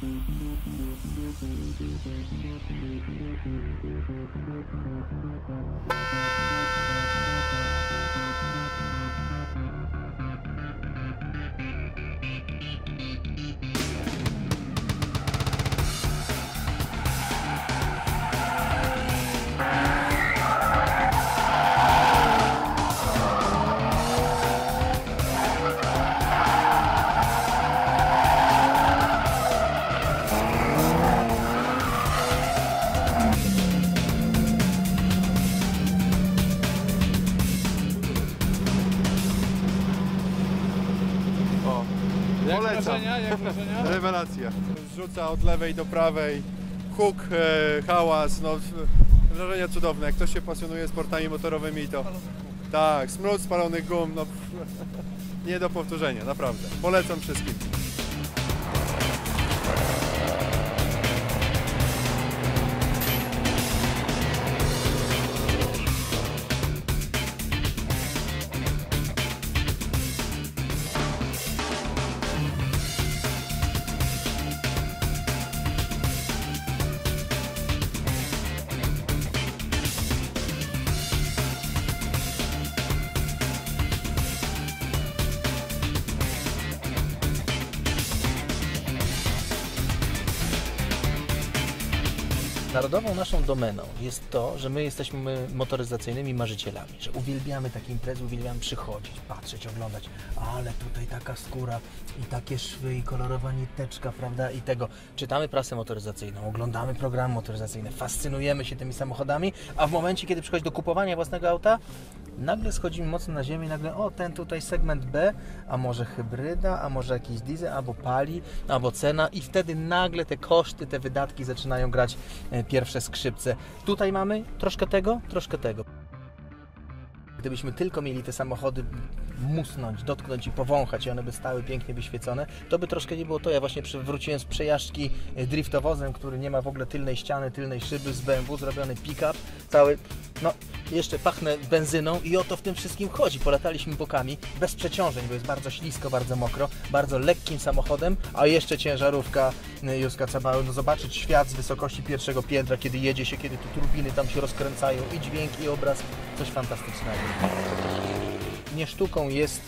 Thank you. Jak Polecam. wrażenia? Jak wrażenia? rewelacja. Rzuca od lewej do prawej, huk, e, hałas, no wrażenia cudowne. Jak ktoś się pasjonuje sportami motorowymi, to tak, smród spalonych gum, no nie do powtórzenia, naprawdę. Polecam wszystkim. Narodową naszą domeną jest to, że my jesteśmy motoryzacyjnymi marzycielami, że uwielbiamy takie imprezy, uwielbiamy przychodzić, patrzeć, oglądać, ale tutaj taka skóra i takie szwy i kolorowa niteczka, prawda, i tego. Czytamy prasę motoryzacyjną, oglądamy programy motoryzacyjne, fascynujemy się tymi samochodami, a w momencie, kiedy przychodzi do kupowania własnego auta, nagle schodzimy mocno na ziemię nagle, o, ten tutaj segment B, a może hybryda, a może jakiś diesel, albo pali, albo cena i wtedy nagle te koszty, te wydatki zaczynają grać e, pierwsze skrzypce. Tutaj mamy troszkę tego, troszkę tego. Gdybyśmy tylko mieli te samochody musnąć, dotknąć i powąchać i one by stały pięknie wyświecone, to by troszkę nie było to. Ja właśnie wróciłem z przejażdżki e, driftowozem, który nie ma w ogóle tylnej ściany, tylnej szyby z BMW, zrobiony pick-up, cały, no jeszcze pachnę benzyną i o to w tym wszystkim chodzi. Polataliśmy bokami, bez przeciążeń, bo jest bardzo ślisko, bardzo mokro, bardzo lekkim samochodem, a jeszcze ciężarówka y, Józka Cabały, no zobaczyć świat z wysokości pierwszego piętra, kiedy jedzie się, kiedy te turbiny tam się rozkręcają i dźwięk, i obraz, coś fantastycznego. Nie sztuką jest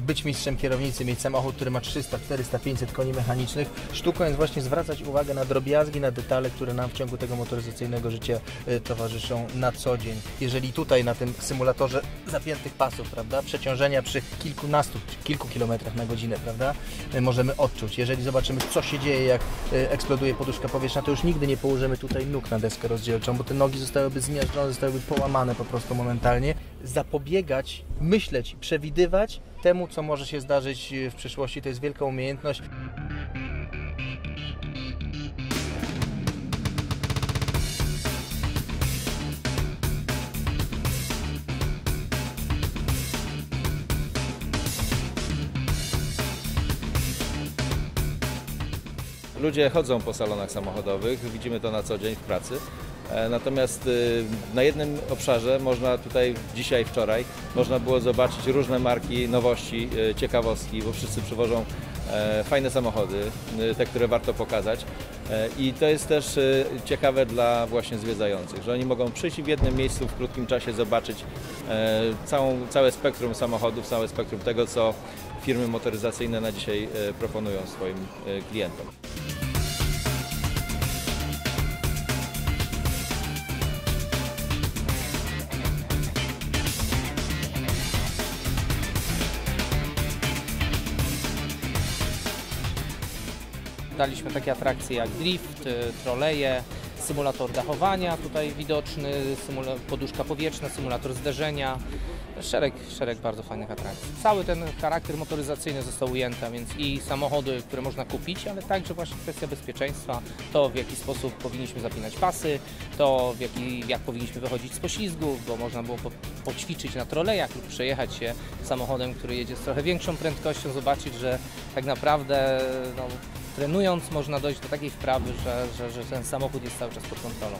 być mistrzem kierownicy, mieć samochód, który ma 300, 400, 500 koni mechanicznych. Sztuką jest właśnie zwracać uwagę na drobiazgi, na detale, które nam w ciągu tego motoryzacyjnego życia e, towarzyszą na co dzień. Jeżeli tutaj na tym symulatorze zapiętych pasów, prawda, przeciążenia przy kilkunastu, kilku kilometrach na godzinę, prawda, e, możemy odczuć. Jeżeli zobaczymy, co się dzieje, jak e, eksploduje poduszka powietrzna, to już nigdy nie położymy tutaj nóg na deskę rozdzielczą, bo te nogi zostałyby zmiażdżone, zostałyby połamane po prostu momentalnie. Zapobiegać, myśleć, przewidywać temu, co może się zdarzyć e, w przyszłości, to jest wielka umiejętność. Ludzie chodzą po salonach samochodowych, widzimy to na co dzień w pracy. E, Natomiast y, na jednym obszarze można tutaj dzisiaj, wczoraj, można było zobaczyć różne marki, nowości, y, ciekawostki, bo wszyscy przywożą e, fajne samochody, te, które warto pokazać. E, I to jest też ciekawe dla właśnie zwiedzających, że oni mogą przyjść w jednym miejscu w krótkim czasie zobaczyć e, całą, całe spektrum samochodów, całe spektrum tego, co firmy motoryzacyjne na dzisiaj e, proponują swoim e, klientom. Daliśmy takie atrakcje jak drift, y, troleje, symulator dachowania tutaj widoczny, poduszka powietrzna, symulator zderzenia, szereg, szereg bardzo fajnych atrakcji. Cały ten charakter motoryzacyjny został ujęty, więc i samochody, które można kupić, ale także właśnie kwestia bezpieczeństwa, to w jaki sposób powinniśmy zapinać pasy, to w jaki, jak powinniśmy wychodzić z poślizgów, bo można było po, poćwiczyć na trolejach lub przejechać się samochodem, który jedzie z trochę większą prędkością, zobaczyć, że tak naprawdę no, trenując można dojść do takiej wprawy, że, że, że ten samochód jest cały czas pod kontrolą.